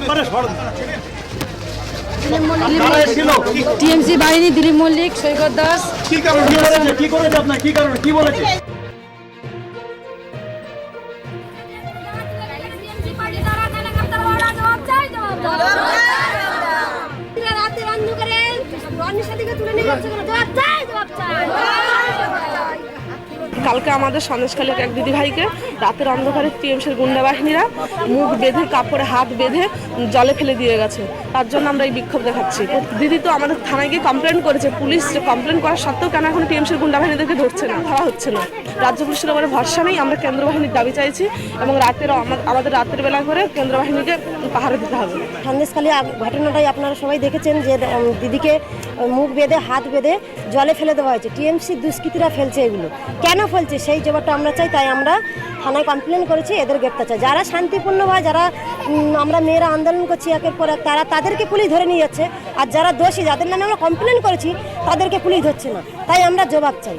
কারা টিএমসি বাহিনী দিলীপ মল্লিক সৈকত দাস। কি কারণে কি করেছে আপনার? কি কারণে? কি বলেছে? টিএমসি পার্টি দ্বারা কানাকাটার ওরা জবাব চাই জবাব দাও রাতে অন্ধকারে অন্যের সাথে তুলে নিয়ে যাচ্ছে কেন জবাব চাই? জবাব চাই। কালকে আমাদের সন্দেশখালীর এক দিদি ভাইকে রাতের অন্ধকারে টিএমসির গুন্ডা বাহিনীরা মুখ বেঁধে, কাপড়ে হাত বেঁধে জলে ফেলে দিয়ে গেছে। তার জন্য আমরা এই বিক্ষোভ দেখাচ্ছি। দিদি তো আমাদের থানায় গিয়ে কমপ্লেন করেছে, পুলিশ কমপ্লেন করার সত্ত্বেও কেন এখন টিএমসির গুন্ডা বাহিনীদেরকে ধরছে না? ধরা হচ্ছে না। রাজ্য পুলিশের উপরে ভরসা নেই, আমরা কেন্দ্র বাহিনীর দাবি চাইছি এবং রাতের আমাদের রাতের বেলা করে কেন্দ্র বাহিনীকে পাহারা দিতে হবে। সন্দেশখালী ঘটনাটাই আপনারা সবাই দেখেছেন যে দিদিকে মুখ বেঁধে, হাত বেঁধে জলে ফেলে দেওয়া হয়েছে। টিএমসি দুষ্কৃতীরা ফেলছে এগুলো। কেন ফেলছে সেই জবাবটা আমরা চাই, তাই আমরা থানায় কমপ্লেন করেছি, এদের গ্রেপ্তার চাই। যারা শান্তিপূর্ণভাবে যারা আমরা মেয়েরা আন্দোলন করছি একের পর এক, তারা তাদেরকে পুলিশ ধরে নিয়ে যাচ্ছে। আর যারা দোষী, যাদের নামে আমরা কমপ্লেন করেছি, তাদেরকে পুলিশ ধরছে না। তাই আমরা জবাব চাই।